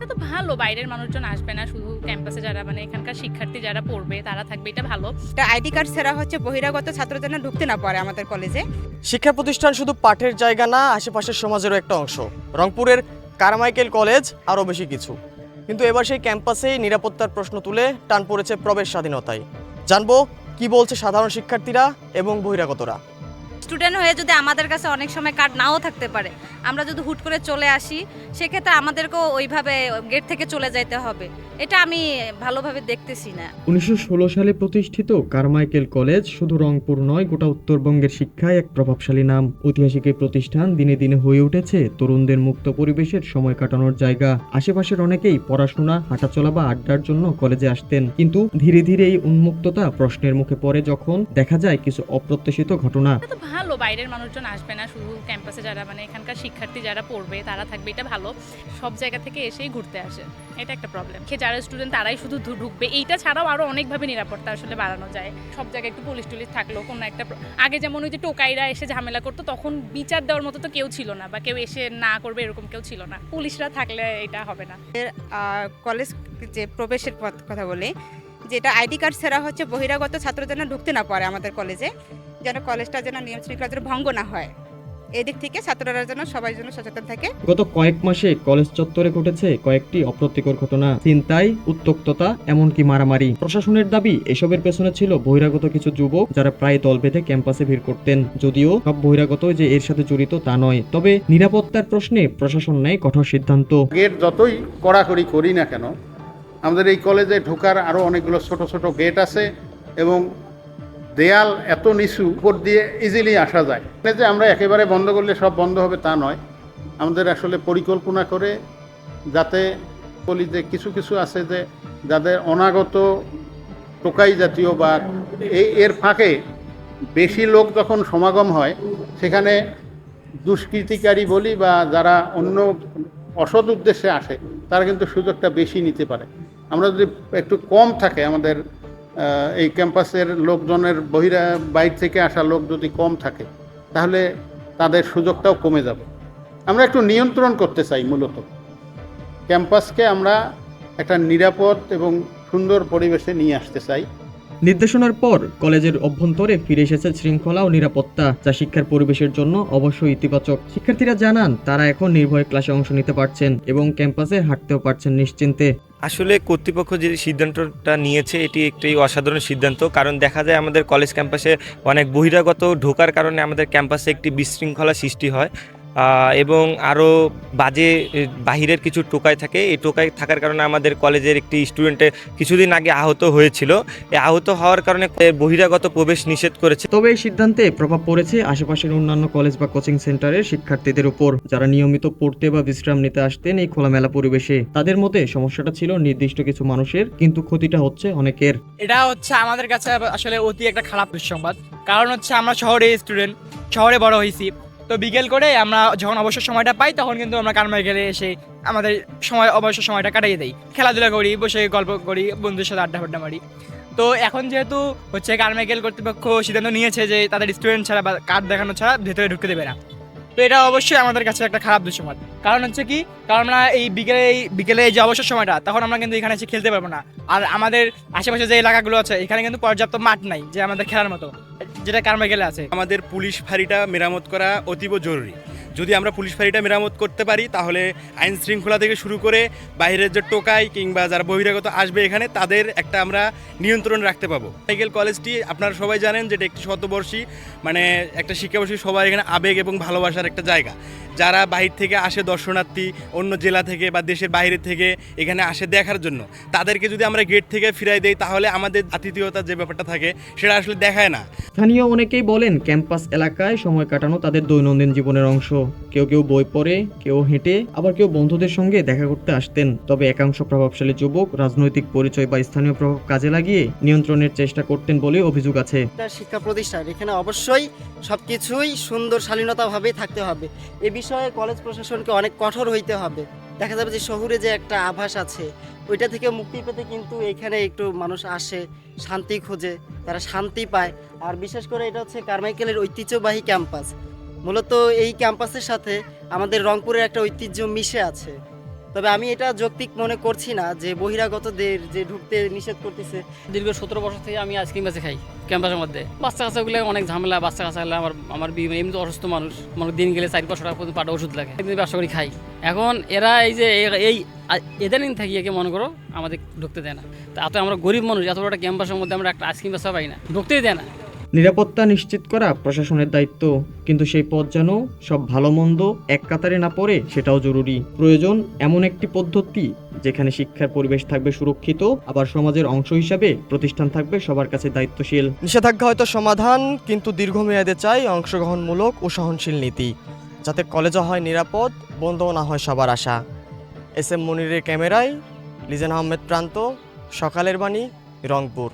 এটা তো ভালো বাইরের মানুষজন আসবে না শুধু ক্যাম্পাসে যারা মানে এখানকার শিক্ষার্থী যারা পড়বে তারা থাকবে এটা ভালো। এটা আইডি কার্ড ছাড়া হচ্ছে বহিরাগত ছাত্র যেন ঢুকতে না পারে আমাদের কলেজে শিক্ষা প্রতিষ্ঠান শুধু পাঠের জায়গা না আশেপাশের সমাজেরও একটা অংশ। রংপুরের কারমাইকেল কলেজ আরও বেশি কিছু। কিন্তু এবার সেই ক্যাম্পাসেই নিরাপত্তার প্রশ্ন তুলে টান পড়েছে প্রবেশ স্বাধীনতায়। জানব কি বলছে সাধারণ শিক্ষার্থীরা এবং বহিরাগতরা। স্টুডেন্ট হয়ে যদি আমাদের কাছে অনেক সময় কার্ড নাও থাকতে পারে আমরা যদি হুট করে চলে আসি সেক্ষেত্রে আমাদেরকেও ওইভাবে গেট থেকে চলে যাইতে হবে। এটা আমি ভালোভাবে দেখতেছি না। উনিশশো সালে প্রতিষ্ঠিত কারমাইকেল কলেজ শুধু রংপুর নয় গোটা উত্তরবঙ্গের শিক্ষায় এক প্রভাবশালী নাম। ঐতিহাসিক এই প্রতিষ্ঠান দিনে দিনে হয়ে উঠেছে তরুণদের মুক্ত পরিবেশের সময় কাটানোর জায়গা। আশেপাশের অনেকেই পড়াশোনা হাঁটাচলা বা আড্ডার জন্য কলেজে আসতেন। কিন্তু ধীরে ধীরে এই উন্মুক্ততা প্রশ্নের মুখে পড়ে যখন দেখা যায় কিছু অপ্রত্যাশিত ঘটনা। ভালো, বাইরের মানুষজন আসবে না, শুধু ক্যাম্পাসে যারা মানে এখানকার শিক্ষার্থী যারা পড়বে, তারা থাকবে, এটা ভালো। সব জায়গা থেকে এসেই ঘুরতে আসে, এটা একটা প্রবলেম যারা স্টুডেন্ট তারাই শুধু ঢুকবে। এইটা ছাড়াও আরও অনেকভাবে নিরাপত্তা আসলে বাড়ানো যায়। সব জায়গায় একটু পুলিশ টুলিশ থাকল, কোনো একটা আগে যেমন ওই যে টোকাইরা এসে ঝামেলা করতো, তখন বিচার দেওয়ার মতো তো কেউ ছিল না, বা কেউ এসে না করবে এরকম কেউ ছিল না। পুলিশরা থাকলে এটা হবে না। কলেজ যে প্রবেশের কথা বলি, যেটা আইডি কার্ড ছাড়া হচ্ছে বহিরাগত ছাত্র যেন ঢুকতে না পারে আমাদের কলেজে যেন কলেজটা যেন নিয়ম শৃঙ্খলা যেন ভঙ্গ না হয়। এদিক থেকে ছাত্ররা যেন সবাই যেন সচেতন থাকে। গত কয়েক মাসে কলেজ চত্বরে ঘটেছে কয়েকটি অপ্রীতিকর ঘটনা। চিন্তাই উত্তক্ততা এমনকি মারামারি। প্রশাসনের দাবি এসবের পেছনে ছিল বহিরাগত কিছু যুবক যারা প্রায় দল বেঁধে ক্যাম্পাসে ভিড় করতেন। যদিও সব বহিরাগত যে এর সাথে জড়িত তা নয়। তবে নিরাপত্তার প্রশ্নে প্রশাসন নেয় কঠোর সিদ্ধান্ত। গেট যতই কড়াকড়ি করি না কেন আমাদের এই কলেজে ঢোকার আরও অনেকগুলো ছোট ছোট গেট আছে এবং দেয়াল এত নিচু, উপর দিয়ে ইজিলি আসা যায়। মানে যে আমরা একেবারে বন্ধ করলে সব বন্ধ হবে তা নয়। আমাদের আসলে পরিকল্পনা করে যাতে বলি যে কিছু কিছু আছে যে যাদের অনাগত টোকাই জাতীয় বা এই এর ফাঁকে বেশি লোক যখন সমাগম হয়, সেখানে দুষ্কৃতিকারী বলি বা যারা অন্য অসৎ উদ্দেশ্যে আসে, তারা কিন্তু সুযোগটা বেশি নিতে পারে। আমরা যদি একটু কম থাকে আমাদের এই ক্যাম্পাসের লোকজনের বহিরা বাইর থেকে আসা লোক যদি কম থাকে, তাহলে তাদের সুযোগটাও কমে যাবে। আমরা একটু নিয়ন্ত্রণ করতে চাই মূলত। ক্যাম্পাসকে আমরা একটা নিরাপদ এবং সুন্দর পরিবেশে নিয়ে আসতে চাই। নির্দেশনার পর কলেজের অভ্যন্তরে ফিরে এসেছে শৃঙ্খলা ও নিরাপত্তা, যা শিক্ষার পরিবেশের জন্য অবশ্যই ইতিবাচক। শিক্ষার্থীরা জানান, তারা এখন নির্ভয়ে ক্লাসে অংশ নিতে পারছেন এবং ক্যাম্পাসে হাঁটতেও পারছেন নিশ্চিন্তে। আসলে কর্তৃপক্ষ যে সিদ্ধান্তটা নিয়েছে, এটি একটি অসাধারণ সিদ্ধান্ত। কারণ দেখা যায়, আমাদের কলেজ ক্যাম্পাসে অনেক বহিরাগত ঢোকার কারণে আমাদের ক্যাম্পাসে একটি বিশৃঙ্খলা সৃষ্টি হয়। এবং আরও বাজে বাহিরের কিছু টোকাই থাকে। এই টোকাই থাকার কারণে আমাদের কলেজের একটি স্টুডেন্টে কিছুদিন আগে আহত হয়েছিল। এই আহত হওয়ার কারণে বহিরাগত প্রবেশ নিষেধ করেছে। তবে এই সিদ্ধান্তে প্রভাব পড়েছে আশেপাশের অন্যান্য কলেজ বা কোচিং সেন্টারের শিক্ষার্থীদের উপর। যারা নিয়মিত পড়তে বা বিশ্রাম নিতে আসতেন এই খোলামেলা পরিবেশে। তাদের মতে সমস্যাটা ছিল নির্দিষ্ট কিছু মানুষের কিন্তু ক্ষতিটা হচ্ছে অনেকের। এটা হচ্ছে আমাদের কাছে আসলে অতি একটা খারাপ দুঃসংবাদ। কারণ হচ্ছে আমরা শহরে স্টুডেন্ট শহরে বড় হয়েছি। তো বিকেল করে আমরা যখন অবসর সময়টা পাই, তখন কিন্তু আমরা কারমাই গেলে এসে আমাদের সময়, অবসর সময়টা কাটিয়ে দিই। খেলাধুলা করি, বসে গল্প করি বন্ধুর সাথে আড্ডা ফাড্ডা মারি। তো এখন যেহেতু হচ্ছে কারমাইকেল কর্তৃপক্ষ সিদ্ধান্ত নিয়েছে যে তাদের স্টুডেন্ট ছাড়া বা কার্ড দেখানো ছাড়া ভেতরে ঢুকতে দেবে না। তো এটা অবশ্যই আমাদের কাছে একটা খারাপ দুঃসময়। কারণ হচ্ছে কি, কারণ আমরা এই বিকেলে এই বিকেলে যে অবসর সময়টা, তখন আমরা কিন্তু এখানে এসে খেলতে পারব না। আর আমাদের আশেপাশে যে এলাকাগুলো আছে, এখানে কিন্তু পর্যাপ্ত মাঠ নাই, যে আমাদের খেলার মতো, যেটা কারমাইকেলে আছে। আমাদের পুলিশ ফাঁড়িটা মেরামত করা অতীব জরুরি। যদি আমরা পুলিশ ফাঁড়িটা মেরামত করতে পারি, তাহলে আইন শৃঙ্খলা থেকে শুরু করে বাইরের যে টোকাই কিংবা যারা বহিরাগত আসবে এখানে, তাদের একটা আমরা নিয়ন্ত্রণ রাখতে পাবো। সাইকেল কলেজটি আপনারা সবাই জানেন যেটা একটি শতবর্ষী মানে একটা শিক্ষাবর্ষী সবার এখানে আবেগ এবং ভালোবাসার একটা জায়গা। যারা বাহির থেকে আসে দর্শনার্থী, অন্য জেলা থেকে বা দেশের বাইরে থেকে এখানে আসে দেখার জন্য, তাদেরকে যদি আমরা গেট থেকে ফিরাই দেই, তাহলে আমাদের আতিথেয়তার যে ব্যাপারটা থাকে, সেটা আসলে দেখায় না। স্থানীয় অনেকেই বলেন, ক্যাম্পাস এলাকায় সময় কাটানো তাদের দৈনন্দিন জীবনের অংশ। কেউ কেউ বই পড়ে, কেউ হেঁটে, আবার কেউ বন্ধুদের সঙ্গে দেখা করতে আসতেন। তবে একাংশ প্রভাবশালী যুবক রাজনৈতিক পরিচয় বা স্থানীয় প্রভাব কাজে লাগিয়ে নিয়ন্ত্রণের চেষ্টা করতেন বলে অভিযোগ আছে। শিক্ষা প্রতিষ্ঠান। এখানে অবশ্যই সবকিছুই সুন্দর শালীনতাভাবেই থাকতে হবে। এ বিষয়ে কলেজ প্রশাসনকে অনেক কঠোর হইতে হবে। দেখা যাবে যে শহুরে যে একটা আভাস আছে, ওইটা থেকে মুক্তি পেতে কিন্তু এখানে একটু মানুষ আসে, শান্তি খোঁজে, তারা শান্তি পায়। আর বিশেষ করে এটা হচ্ছে কারমাইকেলের ঐতিহ্যবাহী ক্যাম্পাস। মূলত এই ক্যাম্পাসের সাথে আমাদের রংপুরের একটা ঐতিহ্য মিশে আছে। তবে আমি এটা যৌক্তিক মনে করছি না যে বহিরাগতদের যে ঢুকতে নিষেধ করতেছে। দীর্ঘ সতেরো বছর থেকে আমি আইসক্রিম বেঁচে খাই ক্যাম্পাসের মধ্যে। বাচ্চা কাচ্চাগুলো অনেক ঝামেলা বাচ্চা কাচ্চা হলে আমার আমার এমনি অসুস্থ মানুষ। মানে দিন গেলে চার পাঁচশো টাকা পাটা ওষুধ লাগে। একদিন ব্যবসা করি খাই। এখন এরা এই যে এই, আ- এদের দিন থাকি একে মনে করো আমাদের ঢুকতে দেয় না। তা এত আমরা গরিব মানুষ, এত বড় একটা ক্যাম্পাসের মধ্যে আমরা একটা আইসক্রিম বেচা পাই না। ঢুকতেই দেয় না। নিরাপত্তা নিশ্চিত করা প্রশাসনের দায়িত্ব। কিন্তু সেই পথ যেন সব ভালো মন্দ এক কাতারে না পড়ে, সেটাও জরুরি। প্রয়োজন এমন একটি পদ্ধতি, যেখানে শিক্ষার পরিবেশ থাকবে সুরক্ষিত, আবার সমাজের অংশ হিসাবে প্রতিষ্ঠান থাকবে সবার কাছে দায়িত্বশীল। নিষেধাজ্ঞা হয়তো সমাধান, কিন্তু দীর্ঘমেয়াদে চাই অংশগ্রহণমূলক ও সহনশীল নীতি, যাতে কলেজও হয় নিরাপদ বন্ধও না হয় সবার আশা। এস এম মনিরের ক্যামেরায় লিজেন আহমেদ প্রান্ত, সকালের বাণী, রংপুর।